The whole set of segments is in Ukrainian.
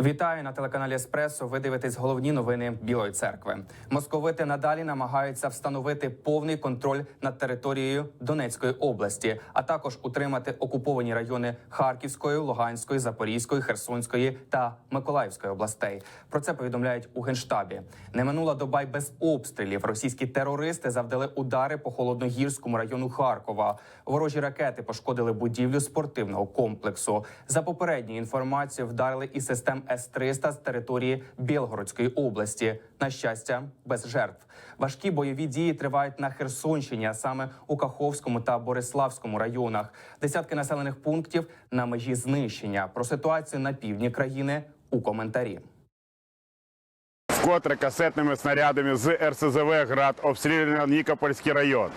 Вітаю на телеканалі Еспресо. Ви дивитесь головні новини Білої церкви. Московити надалі намагаються встановити повний контроль над територією Донецької області, а також утримати окуповані райони Харківської, Луганської, Запорізької, Херсонської та Миколаївської областей. Про це повідомляють у генштабі. Не минула доба й без обстрілів. Російські терористи завдали удари по холодногірському району Харкова. Ворожі ракети пошкодили будівлю спортивного комплексу. За попередньою інформацією, вдарили і систем С-300 з території Білгородської області. На щастя, без жертв. Важкі бойові дії тривають на Херсонщині, а саме у Каховському та Бориславському районах. Десятки населених пунктів на межі знищення. Про ситуацію на півдні країни у коментарі. Вкотре касетними снарядами з РСЗВ «Град» обстріляно Нікопольський район.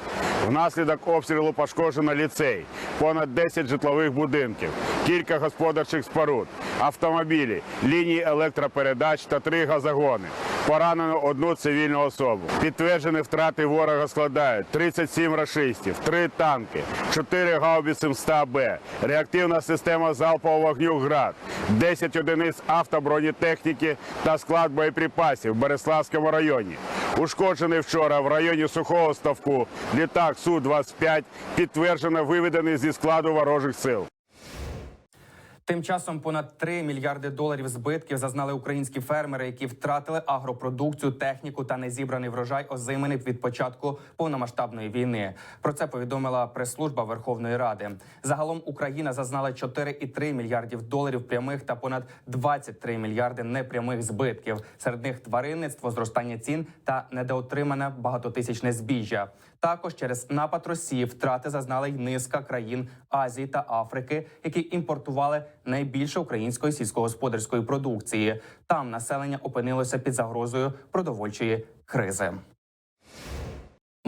Внаслідок обстрілу пошкоджено ліцей, понад 10 житлових будинків, кілька господарчих споруд, автомобілі, лінії електропередач та три газогони. Поранено одну цивільну особу. Підтверджені втрати ворога складають 37 рашистів, 3 танки, 4 гаубиці МСТА-Б, реактивна система залпового вогню «Град», 10 одиниць автобронетехніки та склад боєприпасів в Береславському районі. Ушкоджений вчора в районі Сухого Ставку літак Су-25 підтверджено виведений зі складу ворожих сил. Тим часом понад 3 мільярди доларів збитків зазнали українські фермери, які втратили агропродукцію, техніку та незібраний врожай озимини від початку повномасштабної війни. Про це повідомила прес-служба Верховної Ради. Загалом Україна зазнала 4,3 мільярдів доларів прямих та понад 23 мільярди непрямих збитків. Серед них тваринництво, зростання цін та недоотримане багатотисячне збіжжя. Також через напад Росії втрати зазнали й низка країн Азії та Африки, які імпортували найбільше української сільськогосподарської продукції. Там населення опинилося під загрозою продовольчої кризи.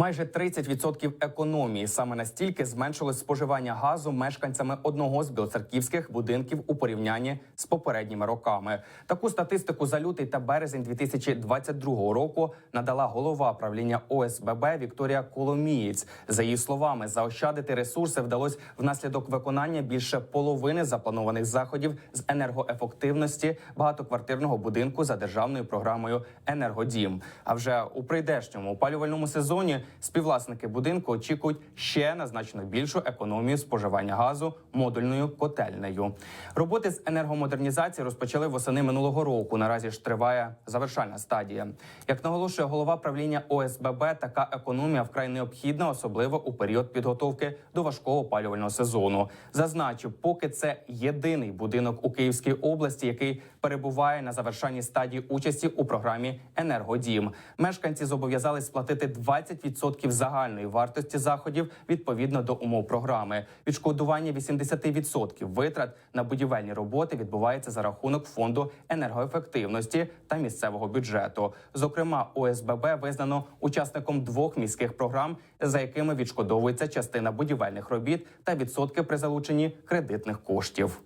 Майже 30% економії саме настільки зменшилось споживання газу мешканцями одного з білоцерківських будинків у порівнянні з попередніми роками. Таку статистику за лютий та березень 2022 року надала голова правління ОСББ Вікторія Коломієць. За її словами, заощадити ресурси вдалося внаслідок виконання більше половини запланованих заходів з енергоефективності багатоквартирного будинку за державною програмою Енергодім. А вже у прийдешньому опалювальному сезоні співвласники будинку очікують ще на значно більшу економію споживання газу модульною котельнею. Роботи з енергомодернізації розпочали восени минулого року. Наразі ж триває завершальна стадія. Як наголошує голова правління ОСББ, така економія вкрай необхідна, особливо у період підготовки до важкого опалювального сезону. Зазначу, поки це єдиний будинок у Київській області, який перебуває на завершальній стадії участі у програмі Енергодім. Мешканці зобов'язались сплатити 20% загальної вартості заходів відповідно до умов програми. Відшкодування 80% витрат на будівельні роботи відбувається за рахунок фонду енергоефективності та місцевого бюджету. Зокрема, ОСББ визнано учасником двох міських програм, за якими відшкодовується частина будівельних робіт та відсотки при залученні кредитних коштів.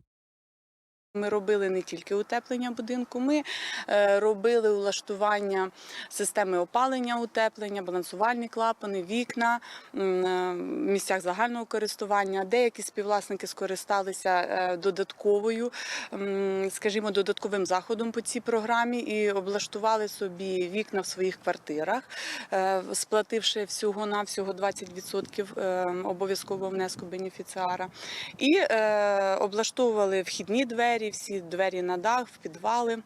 Ми робили не тільки утеплення будинку, ми е, робили улаштування системи опалення, утеплення, балансувальні клапани, вікна в місцях загального користування. Деякі співвласники скористалися е, додатковою, скажімо, додатковим заходом по цій програмі і облаштували собі вікна в своїх квартирах, е, сплативши всього на всього 20% е, обов'язкового внеску бенефіціара. І облаштовували вхідні двері, всі двері на дах, в підвали.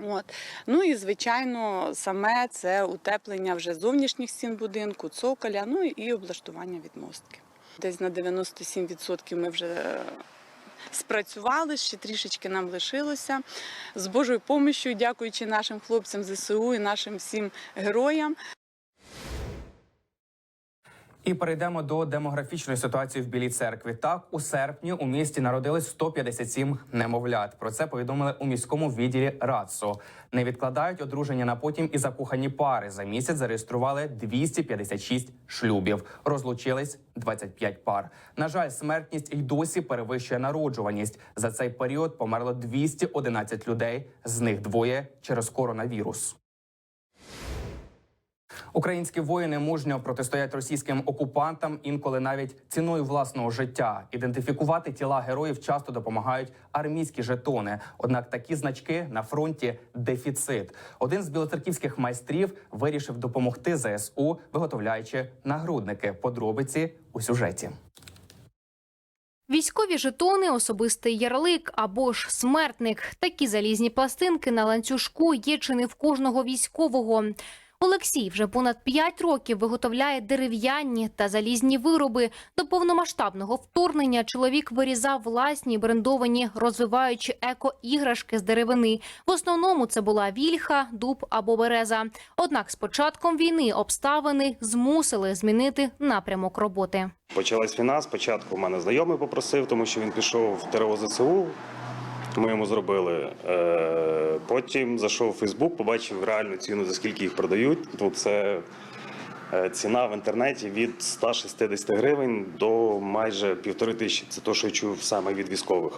От. Ну і звичайно, саме це утеплення вже зовнішніх стін будинку, цоколя, ну і облаштування відмостки. Десь на 97% ми вже спрацювали, ще трішечки нам лишилося. З Божою помощю, дякуючи нашим хлопцям ЗСУ і нашим всім героям. І перейдемо до демографічної ситуації в Білій церкві. Так, у серпні у місті народились 157 немовлят. Про це повідомили у міському відділі РАЦО. Не відкладають одруження на потім і закохані пари. За місяць зареєстрували 256 шлюбів. Розлучились 25 пар. На жаль, смертність і досі перевищує народжуваність. За цей період померло 211 людей, з них двоє через коронавірус. Українські воїни мужньо протистоять російським окупантам, інколи навіть ціною власного життя. Ідентифікувати тіла героїв часто допомагають армійські жетони. Однак такі значки на фронті дефіцит. Один з білоцерківських майстрів вирішив допомогти ЗСУ, виготовляючи нагрудники. Подробиці у сюжеті. Військові жетони, особистий ярлик або ж смертник. Такі залізні пластинки на ланцюжку є чи не в кожного військового. Олексій вже понад 5 років виготовляє дерев'яні та залізні вироби. До повномасштабного вторгнення чоловік вирізав власні брендовані, розвиваючи еко-іграшки з деревини. В основному це була вільха, дуб або береза. Однак з початком війни обставини змусили змінити напрямок роботи. Почалась війна. Спочатку мене знайомий попросив, тому що він пішов в ТРО ЗСУ. Ми йому зробили. Е, Потім зайшов у Фейсбук, побачив реальну ціну, за скільки їх продають. Ну, це е, ціна в інтернеті від 160 гривень до майже півтори тисячі. Це те, що я чув саме від військових.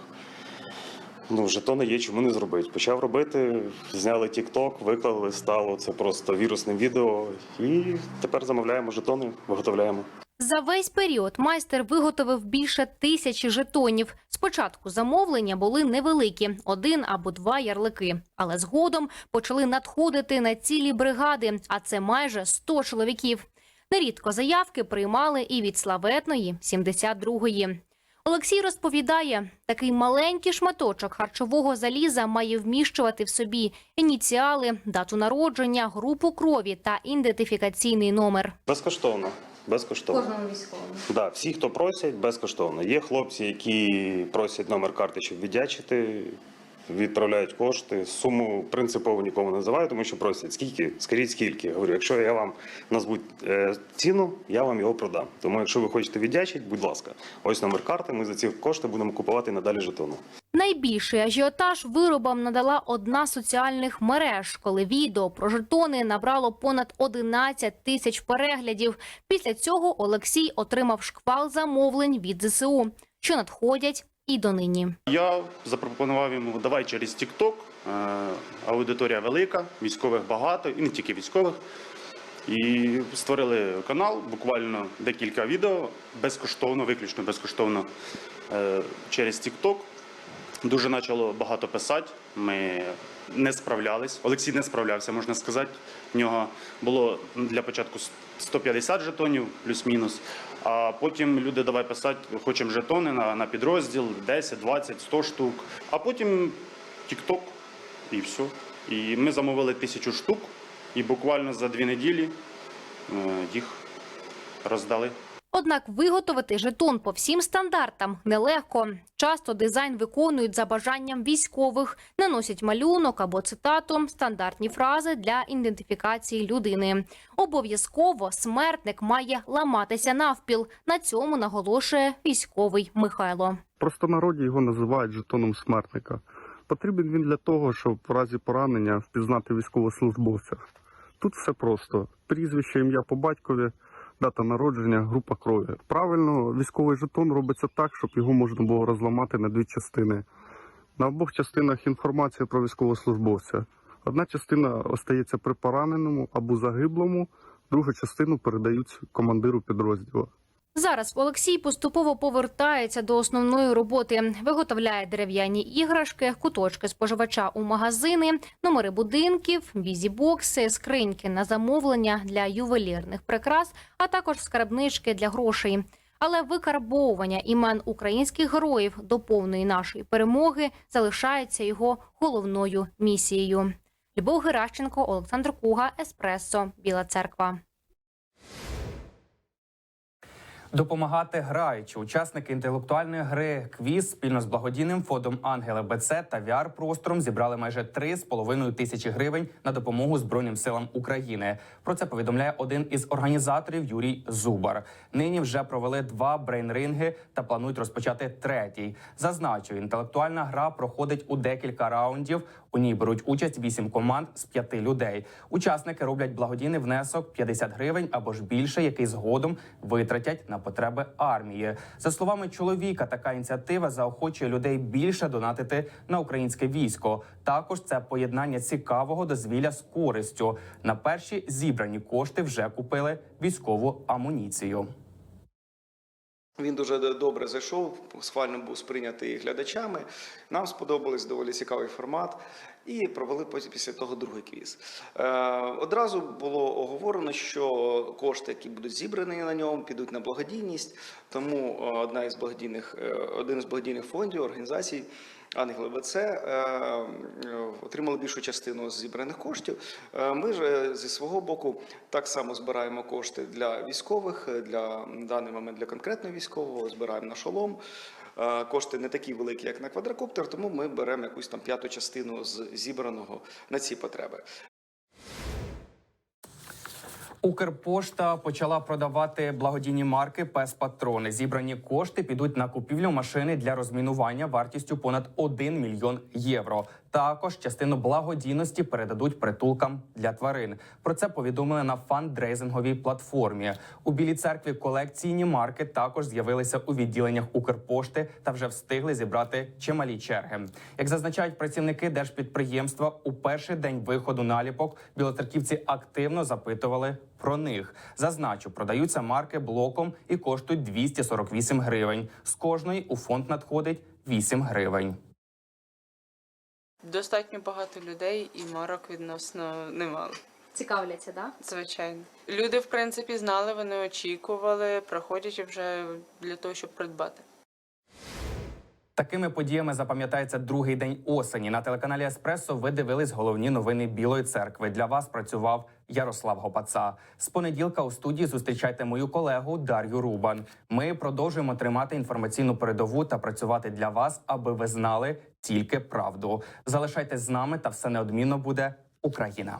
Ну, жетони є, чому не зробити. Почав робити, зняли TikTok, виклали, стало це просто вірусним відео. І тепер замовляємо жетони, виготовляємо. За весь період майстер виготовив більше тисячі жетонів. Спочатку замовлення були невеликі один або два ярлики, але згодом почали надходити на цілі бригади, а це майже 100 чоловіків. Нерідко заявки приймали і від славетної 72-ї. Олексій розповідає, такий маленький шматочок харчового заліза має вміщувати в собі ініціали, дату народження, групу крові та ідентифікаційний номер. Безкоштовно. Безкоштовно. Кожному військовому. Да, всі, хто просять, безкоштовно. Є хлопці, які просять номер карти, щоб віддячити, відправляють кошти. Суму принципово нікому не називаю, тому що просять скільки, скажіть скільки. Говорю, якщо я вам назву е, ціну, я вам його продам. Тому якщо ви хочете віддячити, будь ласка, ось номер карти. Ми за ці кошти будемо купувати надалі жетони. Найбільший ажіотаж виробам надала одна з соціальних мереж, коли відео про жетони набрало понад 11 тисяч переглядів. Після цього Олексій отримав шквал замовлень від ЗСУ, що надходять і донині. Я запропонував йому давай через TikTok. Е, Аудиторія велика, військових багато, і не тільки військових. І створили канал, буквально декілька відео безкоштовно, виключно безкоштовно е, через TikTok. Дуже почало багато писати. Ми не справлялись. Олексій не справлявся, можна сказати. В нього було для початку 150 жетонів, плюс-мінус. А потім люди давай писати, хочемо жетони на, на підрозділ 10, 20, 100 штук. А потім TikTok і все. І ми замовили тисячу штук, і буквально за дві неділі е, їх роздали. Однак виготовити жетон по всім стандартам нелегко. Часто дизайн виконують за бажанням військових, наносять малюнок або цитату, стандартні фрази для ідентифікації людини. Обов'язково смертник має ламатися навпіл. На цьому наголошує військовий Михайло. В простонароді його називають жетоном смертника. Потрібен він для того, щоб в разі поранення впізнати військовослужбовця. Тут все просто: прізвище, ім'я по батькові, дата народження, група крові. Правильно, військовий жетон робиться так, щоб його можна було розламати на дві частини. На обох частинах інформація про військовослужбовця. Одна частина остається при пораненому або загиблому, другу частину передають командиру підрозділу. Зараз Олексій поступово повертається до основної роботи. Виготовляє дерев'яні іграшки, куточки споживача у магазини, номери будинків, візібокси, скриньки на замовлення для ювелірних прикрас, а також скарбнички для грошей. Але викарбовування імен українських героїв до повної нашої перемоги залишається його головною місією. Любов Геращенко, Олександр Куга, Еспресо, Біла Церква. Допомагати граючи учасники інтелектуальної гри квіз спільно з благодійним фондом Ангела БЦ та VR простором зібрали майже 3,5 тисячі гривень на допомогу Збройним силам України. Про це повідомляє один із організаторів Юрій Зубар. Нині вже провели два брейнринги та планують розпочати третій. Зазначу, інтелектуальна гра проходить у декілька раундів. У ній беруть участь вісім команд з п'яти людей. Учасники роблять благодійний внесок 50 гривень або ж більше, який згодом витратять на потреби армії. За словами чоловіка, така ініціатива заохочує людей більше донатити на українське військо. Також це поєднання цікавого дозвілля з користю. На перші зібрані кошти вже купили військову амуніцію. Він дуже добре зайшов, схвально був сприйнятий глядачами. Нам сподобалось доволі цікавий формат. І провели після того другий квіз. Е, одразу було оговорено, що кошти, які будуть зібрані на ньому, підуть на благодійність. Тому е, одна із благодійних, е, один із благодійних фондів, організацій Ангели ВЦ отримали більшу частину з зібраних коштів. Ми ж зі свого боку так само збираємо кошти для військових, для даний момент для конкретного військового, збираємо на шолом. Е, Кошти не такі великі, як на квадрокоптер, тому ми беремо якусь там п'яту частину з зібраного на ці потреби. Укрпошта почала продавати благодійні марки Пес Патрони. Зібрані кошти підуть на купівлю машини для розмінування вартістю понад 1 мільйон євро. Також частину благодійності передадуть притулкам для тварин. Про це повідомили на фандрейзинговій платформі. У білій церкві колекційні марки також з'явилися у відділеннях Укрпошти та вже встигли зібрати чималі черги. Як зазначають працівники держпідприємства, у перший день виходу наліпок білоцерківці активно запитували про них. Зазначу, продаються марки блоком і коштують 248 гривень. З кожної у фонд надходить 8 гривень. Достатньо багато людей і марок відносно немало. Цікавляться, да? Звичайно. Люди, в принципі, знали, вони очікували, проходять вже для того, щоб придбати. Такими подіями запам'ятається другий день осені. На телеканалі Еспресо ви дивились головні новини Білої церкви. Для вас працював Ярослав Гопаца. З понеділка у студії зустрічайте мою колегу Дар'ю Рубан. Ми продовжуємо тримати інформаційну передову та працювати для вас, аби ви знали тільки правду. Залишайтесь з нами, та все неодмінно буде Україна.